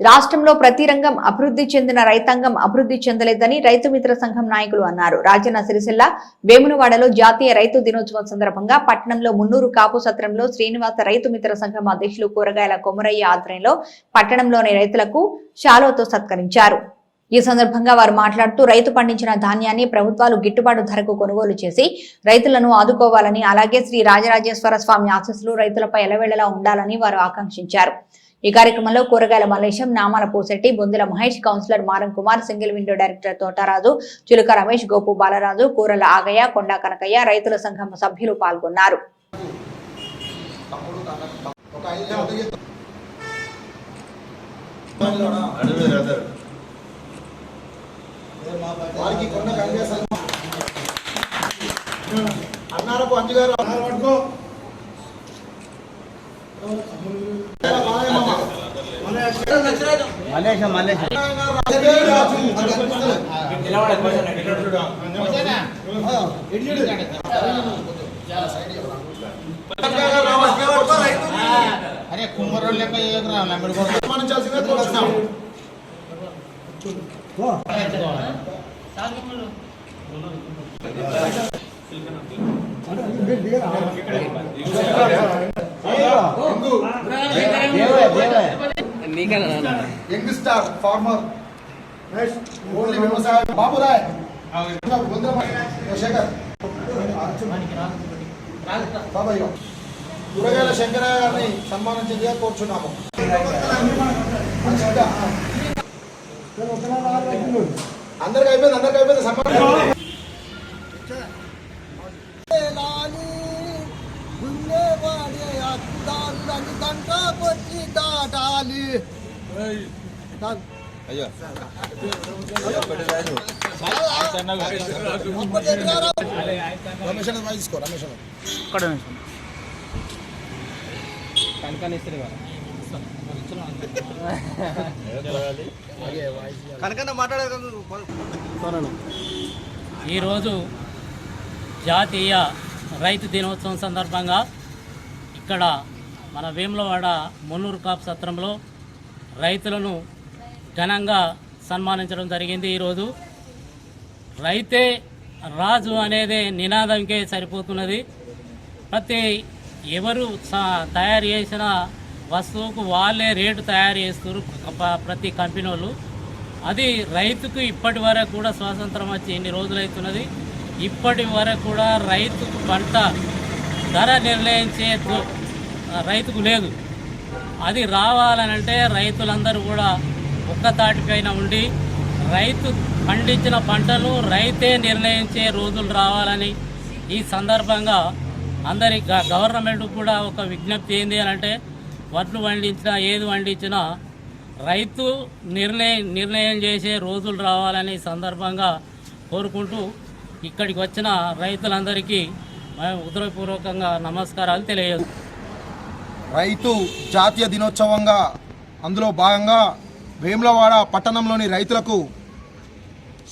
రాష్ట్రంలో ప్రతి రంగం అభివృద్ధి చెందిన రైతాంగం అభివృద్ధి చెందలేదని రైతు మిత్ర సంఘం నాయకులు అన్నారు. రాజన్న సిరిసిల్ల వేమునవాడలో జాతీయ రైతు దినోత్సవం సందర్భంగా పట్టణంలో మున్నూరు కాపు సత్రంలో శ్రీనివాస రైతు మిత్ర సంఘం అధ్యక్షులు కూరగాయల కొమరయ్య ఆధ్వర్యంలో పట్టణంలోని రైతులకు షాలోతో సత్కరించారు. ఈ సందర్భంగా వారు మాట్లాడుతూ రైతు పండించిన ధాన్యాన్ని ప్రభుత్వాలు గిట్టుబాటు ధరకు కొనుగోలు చేసి రైతులను ఆదుకోవాలని అలాగే శ్రీ రాజరాజేశ్వర స్వామి ఆశస్సులు రైతులపై ఎలవేళలా ఉండాలని వారు ఆకాంక్షించారు. ఈ కార్యక్రమంలో కూరగాయల మల్లేశం నామాల పూసెట్టి Bondula Mahesh councillor Maram Kumar single window director Thotaraju Chiluka Ramesh Gopu Balaraju కూరల ఆగయ్య కొండా కనకయ్య రైతుల సంఘం సభ్యులు పాల్గొన్నారు. అడవి రదర్ వారికి కొండ కనిపిస్తుంది అన్నారపు అంజు గారు అన్నారు పట్టుకో మలేషియా మలేషియా అరే కుమ్మరోళ్ళు లెక్క చేయకురా నమ్మిడి కొడుకు. సన్మానించాల్సిందిగా యంగ్ స్టార్ ఫార్మర్ ఓన్లీ వ్యవసాయ బాబురాయ్ శేఖర్ బాబాయ్ కూరగాయల శంకరయ్య గారిని సన్మానించేదిగా కోరుచున్నాము అందరికి అయిపోయింది అందరికి అయిపోయింది సన్మానం అయ్యో రమేష్ అన్న తీసుకో రమేష్ అన్న కనకన్న మాట్లాడదు ఈరోజు జాతీయ రైతు దినోత్సవం సందర్భంగా ఇక్కడ మన వేములవాడ మున్నూరు కాపు సత్రంలో రైతులను ఘనంగా సన్మానించడం జరిగింది ఈరోజు. రైతే రాజు అనేది నినాదంకే సరిపోతున్నది. ప్రతి ఎవరు స- తయారు చేసిన వస్తువుకు వాళ్ళే రేటు తయారు చేస్తారు ప్రతి కంపెనీ వాళ్ళు అది రైతుకు ఇప్పటి వరకు కూడా స్వాతంత్రం వచ్చి ఎన్ని రోజులవుతున్నది ఇప్పటి వరకు కూడా రైతుకు పంట ధర నిర్ణయించే రైతుకు లేదు. అది రావాలనంటే రైతులందరూ కూడా ఒక్క ఉండి రైతు పండించిన పంటను రైతే నిర్ణయించే రోజులు రావాలని ఈ సందర్భంగా అందరి గ- గవర్నమెంట్ కూడా ఒక విజ్ఞప్తి ఏంది అని అంటే వడ్లు పండించినా ఏది పండించినా రైతు నిర్ణయం నిర్ణయం చేసే రోజులు రావాలని సందర్భంగా కోరుకుంటూ ఇక్కడికి వచ్చిన రైతులందరికీ మేము ఉదయపూర్వకంగా నమస్కారాలు తెలియజేస్తాం రైతు జాతీయ దినోత్సవంగా అందులో భాగంగా వేములవాడ పట్టణంలోని రైతులకు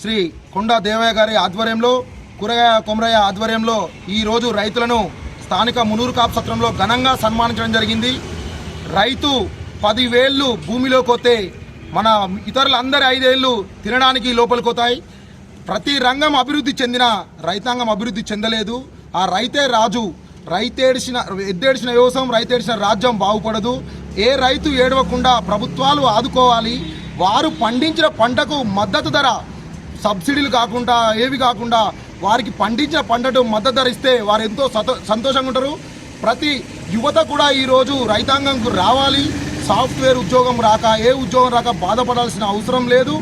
శ్రీ కొండా దేవయ్య గారి ఆధ్వర్యంలో కూరగాయ కొమరయ్య ఆధ్వర్యంలో ఈరోజు రైతులను స్థానిక మునూరు కాపు సత్రంలో ఘనంగా సన్మానించడం జరిగింది. రైతు పదివేళ్ళు భూమిలోకి వస్తే మన ఇతరులందరి ఐదేళ్ళు తినడానికి లోపలికి పోతాయి ప్రతి రంగం అభివృద్ధి చెందిన రైతాంగం అభివృద్ధి చెందలేదు. ఆ రైతే రాజు. రైతేడిసిన ఎద్దేడిసిన వ్యవసాయం రైతేడిసిన రాజ్యం బాగుపడదు. ఏ రైతు ఏడవకుండా ప్రభుత్వాలు ఆదుకోవాలి. వారు పండించిన పంటకు మద్దతు ధర సబ్సిడీలు కాకుండా ఏవి కాకుండా వారికి పండించిన పంటకు మద్దతు ధర ఇస్తే వారు ఎంతో సంతోషంగా ఉంటారు. ప్రతి యువత కూడా ఈరోజు రైతాంగంకు రావాలి. సాఫ్ట్వేర్ ఉద్యోగం రాక ఏ ఉద్యోగం రాక బాధపడాల్సిన అవసరం లేదు.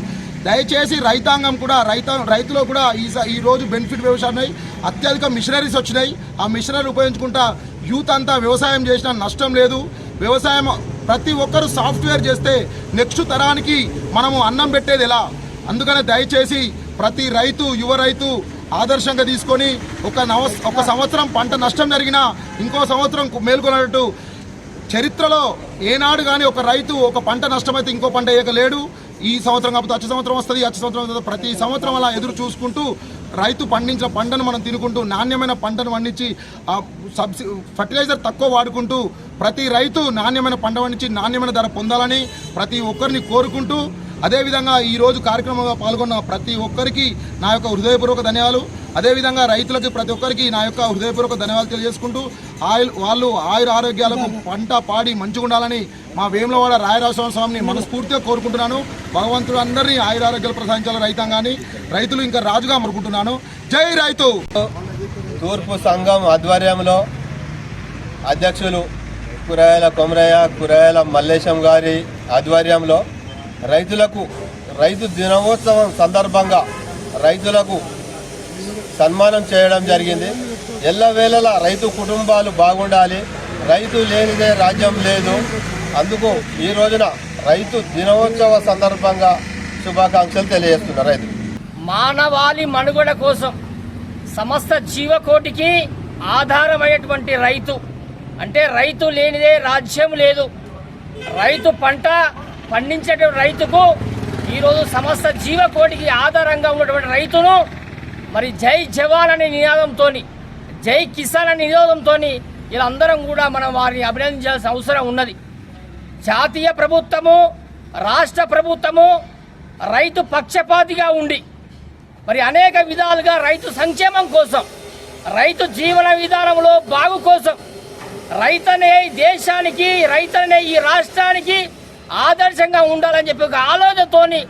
దయచేసి రైతాంగం కూడా రైత రైతులో కూడా ఈ స- ఈ రోజు బెనిఫిట్ వ్యవసాయం అత్యధిక మిషనరీస్ వచ్చినాయి. ఆ మిషనరీ ఉపయోగించుకుంటా యూత్ అంతా వ్యవసాయం చేసినా నష్టం లేదు. వ్యవసాయం ప్రతి ఒక్కరు సాఫ్ట్వేర్ చేస్తే నెక్స్ట్ తరానికి మనము అన్నం పెట్టేది ఎలా? అందుకనే దయచేసి ప్రతి రైతు యువ రైతు ఆదర్శంగా తీసుకొని ఒక నవ ఒక సంవత్సరం పంట నష్టం జరిగినా ఇంకో సంవత్సరం మేల్కొన్నట్టు చరిత్రలో ఏనాడు కానీ ఒక రైతు ఒక పంట నష్టమైతే ఇంకో పంట వేయకలేడు ఈ సంవత్సరం కాకపోతే వచ్చే సంవత్సరం వస్తుంది వచ్చే సంవత్సరం వస్తుంది. ప్రతి సంవత్సరం అలా ఎదురు చూసుకుంటూ రైతు పండించిన పంటను మనం తినుకుంటూ నాణ్యమైన పంటను పండించి ఆ సబ్సి ఫర్టిలైజర్ తక్కువ వాడుకుంటూ ప్రతి రైతు నాణ్యమైన పంట పండించి నాణ్యమైన ధర పొందాలని ప్రతి ఒక్కరిని కోరుకుంటూ అదేవిధంగా ఈరోజు కార్యక్రమంలో పాల్గొన్న ప్రతి ఒక్కరికి నా యొక్క హృదయపూర్వక ధన్యవాదాలు. అదేవిధంగా రైతులకి ప్రతి ఒక్కరికి నా యొక్క హృదయపూర్వక ధన్యవాదాలు తెలియజేసుకుంటూ ఆయుల్ వాళ్ళు ఆయుర ఆరోగ్యాలకు పంట పాడి మంచిగా ఉండాలని మా వేములవాడ రాయరాజస్వామి స్వామిని మనస్ఫూర్తిగా కోరుకుంటున్నాను. భగవంతుడు అందరినీ ఆయుర ఆరోగ్యాలు ప్రసాదించాలి రైతాంగాన్ని. రైతులు ఇంకా రాజుగా మరుకుంటున్నాను జై రైతు! తూర్పు సంఘం ఆధ్వర్యంలో అధ్యక్షులు కూరగాయల కొమరయ్య కూరగాయల మల్లేశం గారి ఆధ్వర్యంలో రైతులకు రైతు దినోత్సవం సందర్భంగా రైతులకు సన్మానం చేయడం జరిగింది. ఎల్లవేళలా రైతు కుటుంబాలు బాగుండాలి. రైతు లేనిదే రాజ్యం లేదు. అందుకు ఈ రోజున రైతు దినోత్సవ సందర్భంగా శుభాకాంక్షలు తెలియజేస్తున్నారు రైతు. మానవాళి మనుగడ కోసం సమస్త జీవకోటికి ఆధారమైనటువంటి రైతు. అంటే రైతు లేనిదే రాజ్యం లేదు. రైతు పంట పండించే రైతుకు ఈరోజు సమస్త జీవకోటికి ఆధారంగా ఉన్నటువంటి రైతును మరి జై జవాన్ అనే నినాదంతో జై కిసాన్ అనే నినాదంతో వీళ్ళందరం కూడా మనం వారిని అభినందించాల్సిన అవసరం ఉన్నది. జాతీయ ప్రభుత్వము రాష్ట్ర ప్రభుత్వము రైతు పక్షపాతిగా ఉండి మరి అనేక విధాలుగా రైతు సంక్షేమం కోసం రైతు జీవన విధానంలో బాగు కోసం రైతనే దేశానికి రైతనే ఈ రాష్ట్రానికి ఆదర్శంగా ఉండాలని చెప్పి ఒక ఆలోచనతోని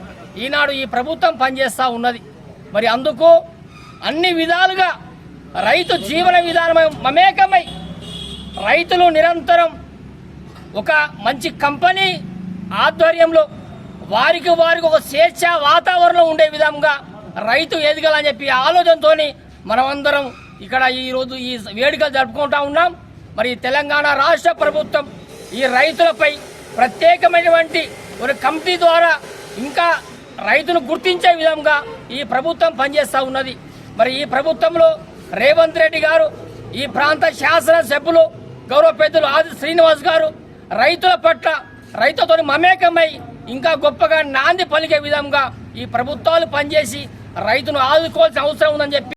ఈనాడు ఈ ప్రభుత్వం పనిచేస్తూ ఉన్నది. మరి అందుకు అన్ని విధాలుగా రైతు జీవన విధానం మమేకమై రైతులు నిరంతరం ఒక మంచి కంపెనీ ఆధ్వర్యంలో వారికి వారికి ఒక స్వేచ్ఛ వాతావరణం ఉండే విధంగా రైతు ఎదగాలని చెప్పి ఆలోచనతో మనమందరం ఇక్కడ ఈరోజు ఈ వేడుకలు జరుపుకుంటా ఉన్నాం. మరి తెలంగాణ రాష్ట్ర ప్రభుత్వం ఈ రైతులపై ప్రత్యేకమైనటువంటి ఒక కమిటీ ద్వారా ఇంకా రైతును గుర్తించే విధంగా ఈ ప్రభుత్వం పనిచేస్తూ ఉన్నది. మరి ఈ ప్రభుత్వంలో రేవంత్ రెడ్డి గారు ఈ ప్రాంత శాసనసభ్యులు గౌరవ పెద్దలు ఆది శ్రీనివాస్ గారు రైతుల పట్ల రైతుతో మమేకమై ఇంకా గొప్పగా నాంది పలికే విధంగా ఈ ప్రభుత్వాలు పనిచేసి రైతును ఆదుకోవాల్సిన అవసరం ఉందని చెప్పి